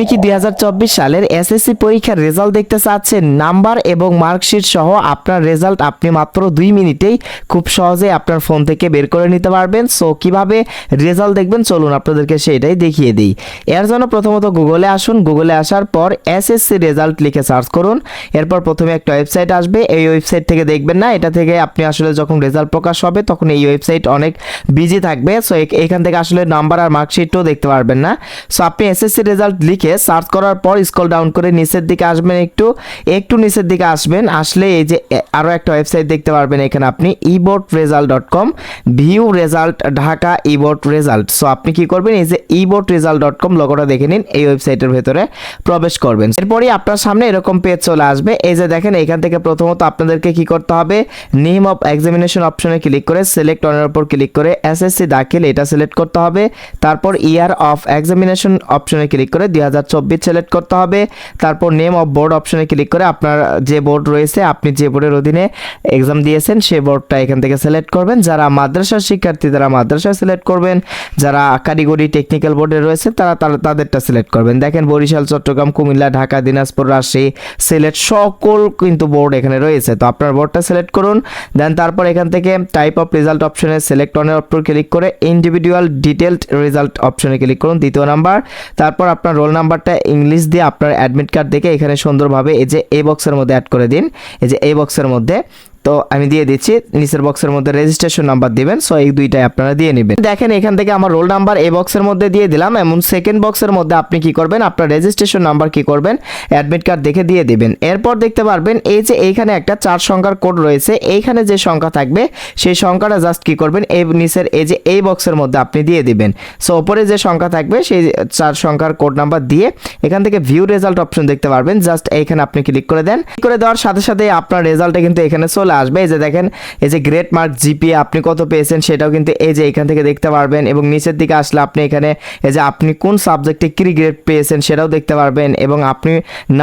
আপনি কি দুই হাজার চব্বিশ সালের এসএসসি পরীক্ষার রেজাল্ট দেখতে চাচ্ছেন? নাম্বার এবং মার্কশিট সহ আপনার রেজাল্ট আপনি মাত্র দুই মিনিটেই খুব সহজে আপনার ফোন থেকে বের করে নিতে পারবেন। সো কীভাবে রেজাল্ট দেখবেন? চলুন আপনাদেরকে সেটাই দেখিয়ে দিই। এর জন্য প্রথমত গুগলে আসুন। গুগলে আসার পর এসএসসি রেজাল্ট লিখে সার্চ করুন। এরপর প্রথমে একটা ওয়েবসাইট আসবে। এই ওয়েবসাইট থেকে দেখবেন না, এটা থেকে আপনি আসলে যখন রেজাল্ট প্রকাশ হবে, তখন এই ওয়েবসাইট অনেক বিজি থাকবে। সো এখান থেকে আসলে নাম্বার আর মার্কশিটও দেখতে পারবেন না। সো আপনি এসএসসি রেজাল্ট লিখে সার্চ করার পর স্ক্রল ডাউন করে নিচের দিকে আসবেন একটু একটু নিচের দিকে আসবেন, আসলে এই যে এ- আরও একটা ওয়েবসাইট দেখতে পারবেন এখানে আপনি e board result dot com view result Dhaka e board result so আপনি কি করবেন, এই যে e board result dot com লগোটা দেখে নিন, এই ওয়েবসাইটের ভেতরে প্রবেশ করবেন। এরপরই আপনার সামনে এরকম পেজ চলে আসবে। এই যে দেখেন, এখান থেকে প্রথমত আপনাদেরকে কি করতে হবে নেম অফ এক্সামিনেশন অপশনে ক্লিক করে সিলেক্ট অনের উপর ক্লিক করে এসএসসি দাখিল, এটা সিলেক্ট করতে হবে। তারপর ইয়ার অফ এক্সামিনেশন অপশনে ক্লিক করে দুই হাজার চব্বিশ সিলেক্ট করতে হবে। তারপর নেম অফ বোর্ড অপশনে ক্লিক করে আপনার যে বোর্ড রয়েছে, আপনি যে বোর্ডের অধীনে এক্সাম দিয়েছেন সেই বোর্ডটা এখান থেকে সিলেক্ট করবেন। যারা মাদ্রাসার শিক্ষার্থী, তারা মাদ্রাসা সিলেক্ট করবেন। যারা কারিগরি টেকনিক্যাল বোর্ডে রয়েছে, তারা তারা- তাদেরটা সিলেক্ট করবেন। দেখেন বরিশাল, চট্টগ্রাম, কুমিল্লা, ঢাকা, দিনাজপুর, রাজশাহী সিলেট সকল কিন্তু বোর্ড এখানে রয়েছে। তো আপনার বোর্ডটা সিলেক্ট করুন। দেন তারপর এখান থেকে টাইপ অফ রেজাল্ট অপশনে সিলেক্ট অনের উপর ক্লিক করে ইন্ডিভিজুয়াল ডিটেলড রেজাল্ট অপশনে ক্লিক করুন, দ্বিতীয় নাম্বার তারপর আপনার রোল নাম্বারটা ইংলিশ দিয়ে আপনার অ্যাডমিট কার্ড দেখে এখানে সুন্দরভাবে এই যে এই বক্সের মধ্যে অ্যাড করে দিন। এই যে এই বক্সের মধ্যে তো আমি দিয়ে দিচ্ছি, নিচের বক্সের মধ্যে রেজিস্ট্রেশন নাম্বার দিবেন সো এই দুইটাই আপনারা দিয়ে নেবেন। দেখেন এখান থেকে আমার রোল নাম্বার এই বক্সের মধ্যে দিয়ে দিলাম এমন সেকেন্ড বক্সের মধ্যে আপনি কি করবেন, আপনার রেজিস্ট্রেশন নাম্বার কি করবেন অ্যাডমিট কার্ড দেখে দিয়ে দিবেন। এরপর দেখতে পারবেন, এই যে এইখানে একটা চার সংখ্যার কোড রয়েছে, এইখানে যে সংখ্যা থাকবে, সেই সংখ্যাটা জাস্ট কি করবেন, এই নিচের, এই যে এই বক্সের মধ্যে আপনি দিয়ে দিবেন। সো ওপরে যে সংখ্যা থাকবে, সেই চার সংখ্যার কোড নাম্বার দিয়ে এখান থেকে ভিউ রেজাল্ট অপশন দেখতে পারবেন জাস্ট এইখানে আপনি ক্লিক করে দেন। ক্লিক করে দেওয়ার সাথে সাথে আপনার রেজাল্টটা কিন্তু এখানে চলে আসবে। এই যে দেখেন, এই যে গ্রেট মার্ক জিপিএ আপনি কত পেয়েছেন সেটাও কিন্তু এই যে এখান থেকে দেখতে পারবেন এবং নিচের দিকে আসলে আপনি এখানে এই যে আপনি কোন সাবজেক্টে কি গ্রেড পেয়েছেন সেটাও দেখতে পারবেন এবং আপনি না